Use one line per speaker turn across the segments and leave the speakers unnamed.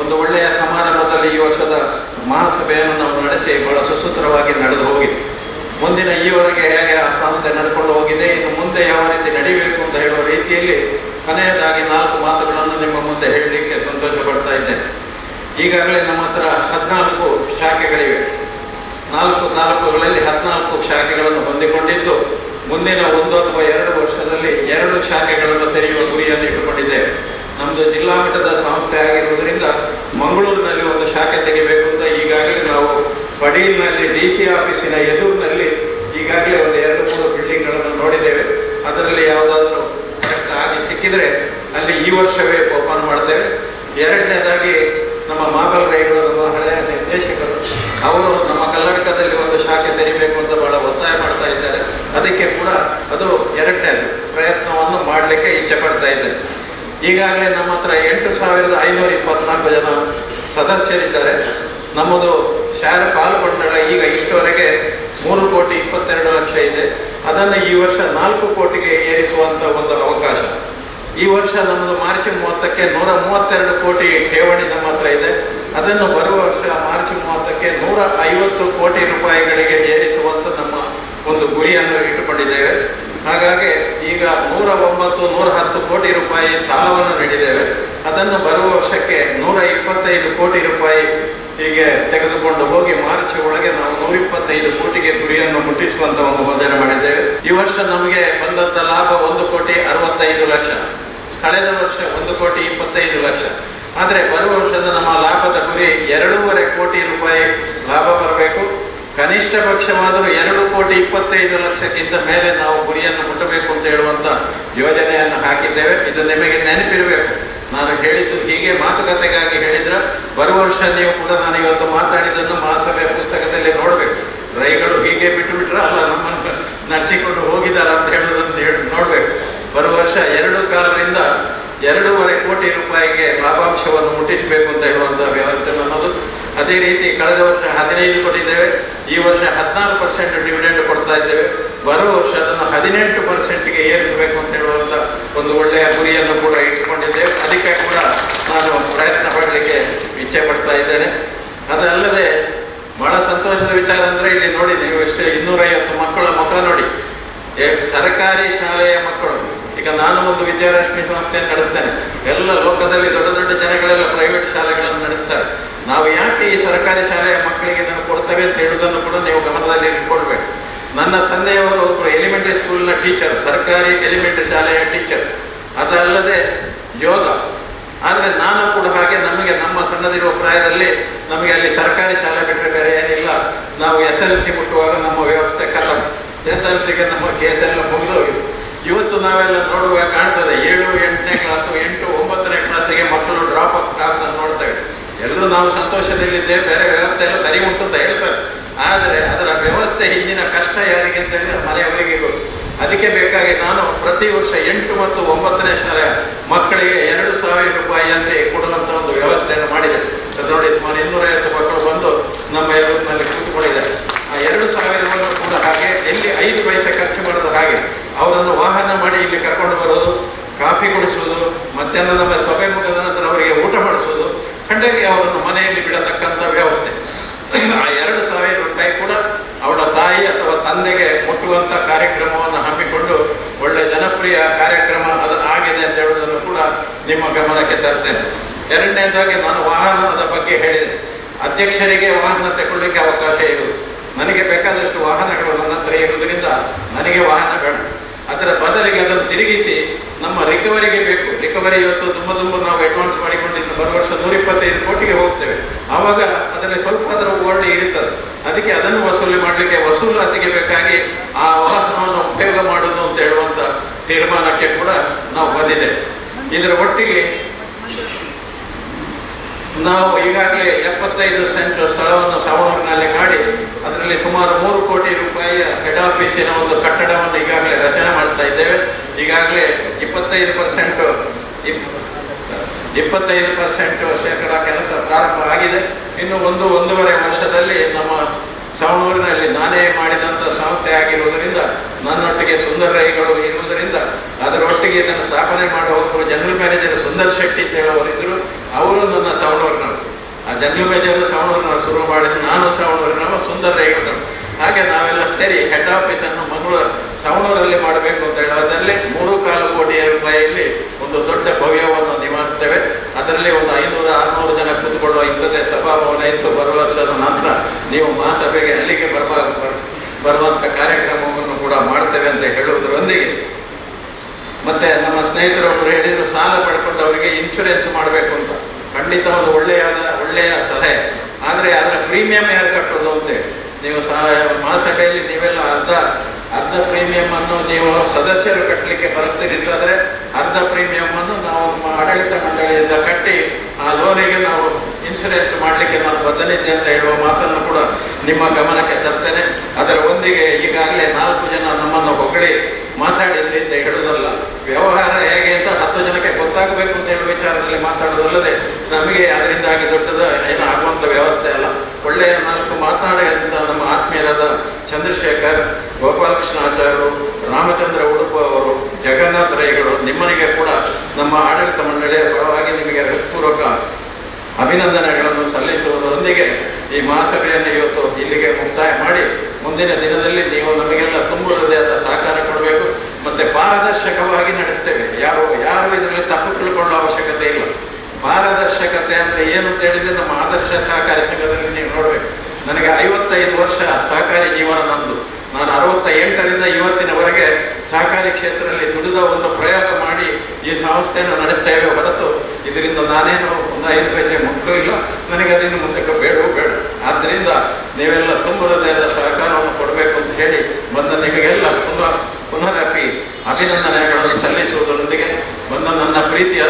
ಒಂದು ಒಳ್ಳೆಯ ಸಮಾರಂಭದಲ್ಲಿ ಈ ವರ್ಷದ ಮಹಾಸಭೆಯನ್ನು ನಾವು ನಡೆಸಿ ಬಹಳ ಸುಸೂತ್ರವಾಗಿ ನಡೆದು ಹೋಗಿದೆ. ಮುಂದಿನ ಈವರೆಗೆ ಹೇಗೆ ಆ ಸಂಸ್ಥೆ ನಡ್ಕೊಂಡು ಹೋಗಿದೆ, ಇನ್ನು ಮುಂದೆ ಯಾವ ರೀತಿ ನಡಿಬೇಕು ಅಂತ ಹೇಳುವ ರೀತಿಯಲ್ಲಿ ಕೊನೆಯದಾಗಿ ನಾಲ್ಕು ಮಾತುಗಳನ್ನು ನಿಮ್ಮ ಮುಂದೆ ಹೇಳಲಿಕ್ಕೆ ಸಂತೋಷ ಪಡ್ತಾ ಇದ್ದೇನೆ. ಈಗಾಗಲೇ ನಮ್ಮ ಹತ್ರ ಹದಿನಾಲ್ಕು ಶಾಖೆಗಳಿವೆ. ನಾಲ್ಕು ತಾಲೂಕುಗಳಲ್ಲಿ ಹದಿನಾಲ್ಕು ಶಾಖೆಗಳನ್ನು ಹೊಂದಿಕೊಂಡಿದ್ದು, ಮುಂದಿನ ಒಂದು ಅಥವಾ ಎರಡು ವರ್ಷದಲ್ಲಿ ಎರಡು ಶಾಖೆಗಳನ್ನು ತೆರೆಯುವ ಗುರಿಯನ್ನು ಇಟ್ಟುಕೊಂಡಿದ್ದೇವೆ ನಮ್ಮದು ಜಿಲ್ಲಾ ಮಟ್ಟದ ಸಂಸ್ಥೆ ಆಗಿರುವುದರಿಂದ ಮಂಗಳೂರಿನಲ್ಲಿ ಒಂದು ಶಾಖೆ ತೆಗಿಬೇಕು ಅಂತ ಈಗಾಗಲೇ ನಾವು ಪಡೀಲ್ನಲ್ಲಿ ಡಿ ಸಿ ಆಫೀಸಿನ ಎದುರಿನಲ್ಲಿ ಈಗಾಗಲೇ ಒಂದು ಎರಡು ಮೂರು ಬಿಲ್ಡಿಂಗ್ಗಳನ್ನು ನೋಡಿದ್ದೇವೆ. ಅದರಲ್ಲಿ ಯಾವುದಾದ್ರೂ ಕರೆಕ್ಟ್ ಆಗಿ ಸಿಕ್ಕಿದರೆ ಅಲ್ಲಿ ಈ ವರ್ಷವೇ ಓಪನ್ ಮಾಡ್ತೇವೆ. ಎರಡನೇದಾಗಿ ನಮ್ಮ ಮಾಬಲ್ ರೈಗಳು ನಮ್ಮ ಹಳೆಯ ನಿರ್ದೇಶಕರು, ಅವರು ನಮ್ಮ ಕರ್ನಾಟಕದಲ್ಲಿ ಒಂದು ಶಾಖೆ ತೆರಿಬೇಕು ಅಂತ ಬಹಳ ಒತ್ತಾಯ ಮಾಡ್ತಾ ಇದ್ದಾರೆ. ಅದಕ್ಕೆ ಕೂಡ ಅದು ಎರಡನೇ ಪ್ರಯತ್ನವನ್ನು ಮಾಡಲಿಕ್ಕೆ ಇಚ್ಛೆ ಪಡ್ತಾ ಇದ್ದಾರೆ ಈಗಾಗಲೇ ನಮ್ಮ ಹತ್ರ ಎಂಟು ಸಾವಿರದ ಐನೂರ ಇಪ್ಪತ್ನಾಲ್ಕು ಜನ ಸದಸ್ಯರಿದ್ದಾರೆ. ನಮ್ಮದು ಶಾರ ಪಾಲ್ಗೊಂಡಳ ಈಗ ಇಷ್ಟವರೆಗೆ ಮೂರು ಕೋಟಿ ಇಪ್ಪತ್ತೆರಡು ಲಕ್ಷ ಇದೆ. ಅದನ್ನು ಈ ವರ್ಷ ನಾಲ್ಕು ಕೋಟಿಗೆ ಏರಿಸುವಂಥ ಒಂದು ಅವಕಾಶ. ಈ ವರ್ಷ ನಮ್ಮದು ಮಾರ್ಚ್ ಮೂವತ್ತಕ್ಕೆ ನೂರ ಮೂವತ್ತೆರಡು ಕೋಟಿ ಠೇವಣಿ ನಮ್ಮ ಹತ್ರ ಇದೆ. ಅದನ್ನು ಬರುವ ವರ್ಷ ಮಾರ್ಚ್ ಮೂವತ್ತಕ್ಕೆ ನೂರ ಐವತ್ತು ಕೋಟಿ ರೂಪಾಯಿಗಳಿಗೆ ಏರಿಸುವಂಥ ನಮ್ಮ ಒಂದು ಗುರಿಯನ್ನು ಇಟ್ಟುಕೊಂಡಿದ್ದೇವೆ. ಹಾಗಾಗಿ ಈಗ ನೂರ ಒಂಬತ್ತು, ನೂರ ಹತ್ತು ಕೋಟಿ ರೂಪಾಯಿ ಸಾಲವನ್ನು ನೀಡಿದ್ದೇವೆ. ಅದನ್ನು ಬರುವ ವರ್ಷಕ್ಕೆ ನೂರ ಇಪ್ಪತ್ತೈದು ಕೋಟಿ ರೂಪಾಯಿ ಹೀಗೆ ತೆಗೆದುಕೊಂಡು ಹೋಗಿ ಮಾರ್ಚ್ ಒಳಗೆ ನಾವು ನೂರ ಇಪ್ಪತ್ತೈದು ಕೋಟಿಗೆ ಗುರಿಯನ್ನು ಮುಟ್ಟಿಸುವಂತ ಒಂದು ಯೋಜನೆ ಮಾಡಿದ್ದೇವೆ. ಈ ವರ್ಷ ನಮಗೆ ಬಂದಂತ ಲಾಭ ಒಂದು ಕೋಟಿ ಅರವತ್ತೈದು ಲಕ್ಷ. ಕಳೆದ ವರ್ಷ ಒಂದು ಕೋಟಿ ಇಪ್ಪತ್ತೈದು ಲಕ್ಷ. ಆದರೆ ಬರುವ ವರ್ಷದ ನಮ್ಮ ಲಾಭದ ಗುರಿ ಎರಡೂವರೆ ಕೋಟಿ ಕನಿಷ್ಠ ಪಕ್ಷವಾದರೂ ಎರಡು ಕೋಟಿ ಇಪ್ಪತ್ತೈದು ಲಕ್ಷಕ್ಕಿಂತ ಮೇಲೆ ನಾವು ಗುರಿಯನ್ನು ಮುಟ್ಟಬೇಕು ಅಂತ ಹೇಳುವಂತ ಯೋಜನೆಯನ್ನು ಹಾಕಿದ್ದೇವೆ. ಇದು ನಿಮಗೆ ನೆನಪಿರಬೇಕು. ನಾನು ಹೇಳಿದ್ದು ಹೀಗೆ ಮಾತುಕತೆಗಾಗಿ ಹೇಳಿದ್ರೆ, ಬರುವ ವರ್ಷ ನೀವು ಕೂಡ ನಾನು ಇವತ್ತು ಮಾತಾಡಿದ್ದನ್ನು ಮಹಾಸಭೆ ಪುಸ್ತಕದಲ್ಲಿ ನೋಡಬೇಕು. ರೈಗಳು ಹೀಗೆ ಬಿಟ್ಟು ಬಿಟ್ರ ಅಲ್ಲ ನಮ್ಮನ್ನು ನಡೆಸಿಕೊಂಡು ಹೋಗಿದ್ದಾರೆ ಅಂತ ಹೇಳೋದನ್ನು ಹೇಳಿ ನೋಡಬೇಕು. ಬರುವ ವರ್ಷ ಎರಡು ಕಾಲದಿಂದ ಎರಡೂವರೆ ಕೋಟಿ ರೂಪಾಯಿಗೆ ಲಾಭಾಂಶವನ್ನು ಮುಟ್ಟಿಸಬೇಕು ಅಂತ ಹೇಳುವಂಥ ವ್ಯವಸ್ಥೆ ನಮ್ಮದು ಅದೇ ರೀತಿ ಕಳೆದ ವರ್ಷ ಹದಿನೈದು ಕೊಟ್ಟಿದ್ದೇವೆ. ಈ ವರ್ಷ ಹದಿನಾರು ಪರ್ಸೆಂಟ್ ಡಿವಿಡೆಂಡ್ ಕೊಡ್ತಾ ಇದ್ದೇವೆ. ಬರೋ ವರ್ಷ ಅದನ್ನು ಹದಿನೆಂಟು ಪರ್ಸೆಂಟ್ಗೆ ಏರಿಸಬೇಕು ಅಂತ ಹೇಳುವಂಥ ಒಂದು ಒಳ್ಳೆಯ ಗುರಿಯನ್ನು ಕೂಡ ಇಟ್ಟುಕೊಂಡಿದ್ದೇವೆ. ಅದಕ್ಕೆ ಕೂಡ ನಾನು ಪ್ರಯತ್ನ ಪಡಲಿಕ್ಕೆ ಇಚ್ಛೆ ಪಡ್ತಾ ಇದ್ದೇನೆ. ಅದಲ್ಲದೆ ಬಹಳ ಸಂತೋಷದ ವಿಚಾರ ಅಂದರೆ ಇಲ್ಲಿ ನೋಡಿ ನೀವು ಎಷ್ಟೇ ಇನ್ನೂರೈವತ್ತು ಮಕ್ಕಳ ಮುಖ ನೋಡಿ. ಸರ್ಕಾರಿ ಶಾಲೆಯ ಮಕ್ಕಳು. ಈಗ ನಾನು ಒಂದು ವಿದ್ಯಾರಶ್ಮಿ ಸಂಸ್ಥೆಯನ್ನು ನಡೆಸ್ತೇನೆ. ಎಲ್ಲ ಲೋಕದಲ್ಲಿ ದೊಡ್ಡ ದೊಡ್ಡ ಜನಗಳೆಲ್ಲ ಪ್ರೈವೇಟ್ ಶಾಲೆಗಳನ್ನು ನಡೆಸ್ತಾರೆ. ನಾವು ಯಾಕೆ ಈ ಸರ್ಕಾರಿ ಶಾಲೆಯ ಮಕ್ಕಳಿಗೆ ಇದನ್ನು ಕೊಡ್ತೇವೆ ಅಂತ ಹೇಳುವುದನ್ನು ಕೂಡ ನೀವು ಗಮನದಲ್ಲಿ ಇಟ್ಕೊಳ್ಬೇಕು. ನನ್ನ ತಂದೆಯವರು ಒಬ್ಬರು ಎಲಿಮೆಂಟ್ರಿ ಸ್ಕೂಲ್ನ ಟೀಚರ್ ಸರ್ಕಾರಿ ಎಲಿಮೆಂಟ್ರಿ ಶಾಲೆಯ ಟೀಚರ್ ಅದಲ್ಲದೆ ಯೋಧ. ಆದರೆ ನಾನು ಕೂಡ ಹಾಗೆ ನಮಗೆ ನಮ್ಮ ಸಣ್ಣದಿರುವ ಪ್ರಾಯದಲ್ಲಿ ನಮಗೆ ಅಲ್ಲಿ ಸರ್ಕಾರಿ ಶಾಲೆ ಬಿಟ್ಟರೆ ಬೇರೆ ಏನಿಲ್ಲ. ನಾವು ಎಸ್ ಎಲ್ ಸಿ ಮುಟ್ಟುವಾಗ ನಮ್ಮ ವ್ಯವಸ್ಥೆ ಕಥಮ್ ಎಸ್ ಎಲ್ ಸಿಗೆ ನಮ್ಮ ಕೇಸ್ ಎಲ್ಲ ಮುಗಿದೋಗಿದೆ. ಇವತ್ತು ನಾವೆಲ್ಲ ನೋಡುವಾಗ ಕಾಣ್ತದೆ, ಏಳು ಎಂಟನೇ ಕ್ಲಾಸು ಎಂಟು ಒಂಬತ್ತನೇ ಕ್ಲಾಸಿಗೆ ಮಕ್ಕಳು ಡ್ರಾಪ್ ಆಗ್ತಾ ನೋಡ್ತೇವೆ ಎಲ್ಲರೂ ನಾವು ಸಂತೋಷದಲ್ಲಿದ್ದೇವೆ ಬೇರೆ ವ್ಯವಸ್ಥೆ ಎಲ್ಲ ಸರಿ ಉಂಟು ಅಂತ ಹೇಳ್ತಾರೆ. ಆದರೆ ಅದರ ವ್ಯವಸ್ಥೆ ಹಿಂದಿನ ಕಷ್ಟ ಯಾರಿಗೆ ಅಂತ ಹೇಳಿದ್ರೆ ಮನೆಯವರಿಗೆ ಅದಕ್ಕೆ ಬೇಕಾಗಿ ನಾನು ಪ್ರತಿ ವರ್ಷ ಎಂಟು ಮತ್ತು ಒಂಬತ್ತನೇ ಶಾಲೆ ಮಕ್ಕಳಿಗೆ ಎರಡು ಸಾವಿರ ಅಂತ ಕೊಡುವಂಥ ಒಂದು ವ್ಯವಸ್ಥೆಯನ್ನು ಮಾಡಿದೆ. ಅದು ನೋಡಿ ಸುಮಾರು ಇನ್ನೂರೈವತ್ತು ಮಕ್ಕಳು ಬಂದು ನಮ್ಮ ಎದುರಿನಲ್ಲಿ ಕೂತ್ಕೊಂಡಿದ್ದಾರೆ. ಆ ಎರಡು ಸಾವಿರವನ್ನು ಕೂಡ ಹಾಗೆ ಎಲ್ಲಿ ಐದು ಎರಡು ಸಾವಿರ ರೂಪಾಯಿ ಕೂಡ ಅವಳ ತಾಯಿ ಅಥವಾ ತಂದೆಗೆ ಮುಟ್ಟುವಂತ ಕಾರ್ಯಕ್ರಮವನ್ನು ಹಮ್ಮಿಕೊಂಡು ಒಳ್ಳೆ ಜನಪ್ರಿಯ ಕಾರ್ಯಕ್ರಮ ಅದು ಆಗಿದೆ ಅಂತ ಹೇಳುವುದನ್ನು ಕೂಡ ನಿಮ್ಮ ಗಮನಕ್ಕೆ ತರ್ತೇನೆ. ಎರಡನೇದಾಗಿ ನಾನು ವಾಹನದ ಬಗ್ಗೆ ಹೇಳಿದೆ. ಅಧ್ಯಕ್ಷರಿಗೆ ವಾಹನ ತಗೊಳ್ಳಿಕ್ಕೆ ಅವಕಾಶ ಇರುವುದು. ನನಗೆ ಬೇಕಾದಷ್ಟು ವಾಹನಗಳು ನನ್ನ ಹತ್ರ ಇರುವುದರಿಂದ ನನಗೆ ವಾಹನ ಬೇಡ. ಅದರ ಬದಲಿಗೆ ಅದನ್ನು ತಿರುಗಿಸಿ ನಮ್ಮ ರಿಕವರಿಗೆ ಬೇಕು. ರಿಕವರಿ ಇವತ್ತು ತುಂಬ ತುಂಬ ನಾವು ಅಡ್ವಾನ್ಸ್ ಮಾಡಿಕೊಂಡು ಇನ್ನು ಬರುವ ವರ್ಷ ನೂರ ಇಪ್ಪತ್ತೈದು ಅದಕ್ಕೆ ಅದನ್ನು ವಸೂಲಿ ಮಾಡಲಿಕ್ಕೆ ವಸೂಲಾತಿಗೆ ಬೇಕಾಗಿ ಆ ವಾಹನವನ್ನು ಉಪಯೋಗ ಮಾಡುವುದು ಅಂತ ಹೇಳುವಂಥ ತೀರ್ಮಾನಕ್ಕೆ ಕೂಡ ನಾವು ಬಂದಿದೆ ಇದರ ಒಟ್ಟಿಗೆ ನಾವು ಈಗಾಗಲೇ ಎಪ್ಪತ್ತೈದು ಸೆಂಟ್ ಸ್ಥಳವನ್ನು ಸಾವನೂರಿನಲ್ಲಿ ಮಾಡಿ, ಅದರಲ್ಲಿ ಸುಮಾರು ಮೂರು ಕೋಟಿ ರೂಪಾಯಿಯ ಹೆಡ್ ಆಫೀಸಿನ ಒಂದು ಕಟ್ಟಡವನ್ನು ಈಗಾಗಲೇ ರಚನೆ ಮಾಡ್ತಾ ಇದ್ದೇವೆ. ಈಗಾಗಲೇ ಇಪ್ಪತ್ತೈದು ಪರ್ಸೆಂಟ್ ಇಪ್ಪತ್ತೈದು ಪರ್ಸೆಂಟ್ ಶೇಕಡ ಕೆಲಸ ಪ್ರಾರಂಭ ಆಗಿದೆ. ಇನ್ನು ಒಂದು, ಒಂದೂವರೆ ವರ್ಷದಲ್ಲಿ ನಮ್ಮ ಸವಣೂರಿನಲ್ಲಿ ನಾನೇ ಮಾಡಿದಂಥ ಸಂಸ್ಥೆ ಆಗಿರುವುದರಿಂದ, ನನ್ನೊಟ್ಟಿಗೆ ಸುಂದರ ರೈಗಳು ಇರುವುದರಿಂದ, ಅದರೊಟ್ಟಿಗೆ ಇದನ್ನು ಸ್ಥಾಪನೆ ಮಾಡುವ ಜನರಲ್ ಮ್ಯಾನೇಜರ್ ಸುಂದರ್ ಶೆಟ್ಟಿ ಅಂತ ಅವರು ನನ್ನ ಸವಣೂರಿನವರು ಆ ಜನರಲ್ ಮ್ಯಾನೇಜರ್ ಸವಣೂರಿನವರು ಶುರು ಮಾಡಿದ ನಾನು ಸವಣೂರಿನವ ಸುಂದರ ರೈಗಳು ಹಾಗೆ ನಾವೆಲ್ಲ ಸೇರಿ ಹೆಡ್ ಆಫೀಸನ್ನು ಮಂಗಳೂರು ಸವಣೂರಲ್ಲಿ ಮಾಡಬೇಕು ಅಂತ ಹೇಳೋದ್ರಲ್ಲಿ ಮೂರು ಕಾಲು ಕೋಟಿ ರೂಪಾಯಿಯಲ್ಲಿ ಒಂದು ದೊಡ್ಡ ಅದರಲ್ಲಿ ಒಂದು ಐನೂರು ಆರುನೂರು ಜನ ಕೂತ್ಕೊಳ್ಳುವ ಇಂಥದ್ದೇ ಸಭಾಭವನ ಇತ್ತು. ಬರುವ ವರ್ಷದ ನಂತರ ನೀವು ಮಹಾಸಭೆಗೆ ಅಲ್ಲಿಗೆ ಬರುವ ಬರ್- ಬರುವಂಥ ಕಾರ್ಯಕ್ರಮವನ್ನು ಕೂಡ ಮಾಡ್ತೇವೆ ಅಂತ ಹೇಳುವುದರೊಂದಿಗೆ. ಮತ್ತೆ ನಮ್ಮ ಸ್ನೇಹಿತರೊಬ್ಬರು ಹೇಳಿದ್ರು, ಸಾಲ ಪಡ್ಕೊಂಡು ಅವರಿಗೆ ಇನ್ಶೂರೆನ್ಸ್ ಮಾಡಬೇಕು ಅಂತ. ಖಂಡಿತ ಒಂದು ಒಳ್ಳೆಯಾದ, ಒಳ್ಳೆಯ ಸಲಹೆ. ಆದರೆ ಅದರ ಪ್ರೀಮಿಯಂ ಯಾರು ಕಟ್ಟೋದು ಅಂತೇಳಿ ನೀವು ಸಹ ಮಹಾಸಭೆಯಲ್ಲಿ ನೀವೆಲ್ಲ ಅರ್ಧ ಅರ್ಧ ಪ್ರೀಮಿಯಂ ಅನ್ನು ನೀವು ಸದಸ್ಯರು ಕಟ್ಟಲಿಕ್ಕೆ ಬರ್ತೀರಿದ್ದಾದ್ರೆ ಅರ್ಧ ಪ್ರೀಮಿಯಂ ಅನ್ನು ನಾವು ನಮ್ಮ ಆಡಳಿತ ಮಂಡಳಿಯಿಂದ ಕಟ್ಟಿ ಆ ಲೋನಿಗೆ ನಾವು ಇನ್ಶೂರೆನ್ಸ್ ಮಾಡಲಿಕ್ಕೆ ನಾನು ಬದ್ಧನಿದ್ದೆ ಅಂತ ಹೇಳುವ ಮಾತನ್ನು ಕೂಡ ನಿಮ್ಮ ಗಮನಕ್ಕೆ ತರ್ತೇನೆ. ಅದರ ಒಂದಿಗೆ ಈಗಾಗಲೇ ನಾಲ್ಕು ಜನ ನಮ್ಮನ್ನು ಹೊಗಳಿ ಮಾತಾಡಿದ್ರಿ ಅಂತ ಹೇಳೋದಲ್ಲ. ವ್ಯವಹಾರ ಹೇಗೆ ಅಂತ ಹತ್ತು ಜನಕ್ಕೆ ಗೊತ್ತಾಗಬೇಕು ಅಂತ ಹೇಳುವ ವಿಚಾರದಲ್ಲಿ ಮಾತಾಡೋದಲ್ಲದೆ ನಮಗೆ ಅದರಿಂದಾಗಿ ದೊಡ್ಡದ ಏನು ಆಗುವಂಥ ವ್ಯವಸ್ಥೆ ಅಲ್ಲ. ಒಳ್ಳೆಯ ನಾಲ್ಕು ಮಾತನಾಡಿದಂಥ ನಮ್ಮ ಆತ್ಮೀಯರಾದ ಚಂದ್ರಶೇಖರ್ ಗೋಪಾಲಕೃಷ್ಣ ಆಚಾರ್ಯರು ರಾಮಚಂದ್ರ ಉಡುಪ ಅವರು, ಜಗನ್ನಾಥ ರೈಗಳು ನಿಮ್ಮನಿಗೆ ಕೂಡ ನಮ್ಮ ಆಡಳಿತ ಮಂಡಳಿಯ ಪರವಾಗಿ ನಿಮಗೆ ಹೃತ್ಪೂರ್ವಕ ಅಭಿನಂದನೆಗಳನ್ನು ಸಲ್ಲಿಸುವುದರೊಂದಿಗೆ ಈ ಮಹಾಸಭೆಯನ್ನು ಇವತ್ತು ಇಲ್ಲಿಗೆ ಮುಕ್ತಾಯ ಮಾಡಿ ಮುಂದಿನ ದಿನದಲ್ಲಿ ನೀವು ನಮಗೆಲ್ಲ ತುಂಬ ಹೃದಯದ ಸಹಕಾರ ಕೊಡಬೇಕು. ಮತ್ತೆ ಪಾರದರ್ಶಕವಾಗಿ ನಡೆಸ್ತೇವೆ. ಯಾರು ಯಾರು ಇದರಲ್ಲಿ ತಪ್ಪು ತಿಳ್ಕೊಳ್ಳೋ ಅವಶ್ಯಕತೆ ಇಲ್ಲ. ಪಾರದರ್ಶಕತೆ ಅಂದ್ರೆ ಏನು ಅಂತ ಹೇಳಿದರೆ ನಮ್ಮ ಆದರ್ಶ ಸಹಕಾರಿ ಸಂಘದಲ್ಲಿ ನೀವು ನೋಡಬೇಕು. ನನಗೆ ಐವತ್ತೈದು ವರ್ಷ ಸಹಕಾರಿ ಜೀವನ ನಂದು. ನಾನು ಅರವತ್ತ ಎಂಟರಿಂದ ಇವತ್ತಿನವರೆಗೆ ಸಹಕಾರಿ ಕ್ಷೇತ್ರದಲ್ಲಿ ದುಡಿದ ಒಂದು ಪ್ರಯೋಗ ಮಾಡಿ ಈ ಸಂಸ್ಥೆಯನ್ನು ನಡೆಸ್ತಾ ಇರೋ ಹೊರತು ಇದರಿಂದ ನಾನೇನು ಒಂದು ಐದು ಪೈಸೆ ಮಕ್ಕಳು ಇಲ್ಲ. ನನಗೆ ಅದನ್ನು ಮುಂದಕ್ಕೆ ಬೇಡವೂ ಬೇಡ. ಆದ್ದರಿಂದ ನೀವೆಲ್ಲ ತುಂಬ ಹೃದಯದ ಸಹಕಾರವನ್ನು ಕೊಡಬೇಕು ಅಂತ ಹೇಳಿ ಬಂದ ನಿಮಗೆಲ್ಲ ಪುನಃ ಪುನರಪಿ ಅಭಿನಂದನೆಗಳನ್ನು ಸಲ್ಲಿಸುವುದರೊಂದಿಗೆ ಬಂದ ನನ್ನ ಪ್ರೀತಿಯ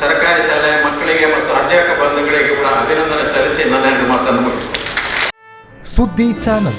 ಸರ್ಕಾರಿ ಶಾಲೆಯ ಮಕ್ಕಳಿಗೆ ಮತ್ತು ಅಧ್ಯಾಪಕ ಬಂಧುಗಳಿಗೆ ಕೂಡ ಅಭಿನಂದನೆ ಸಲ್ಲಿಸಿ ನನ್ನ ಮಾತನ್ನು ಮುಗಿಸ್ತೇನೆ.
ಸುದ್ದಿ ಚಾನಲ್.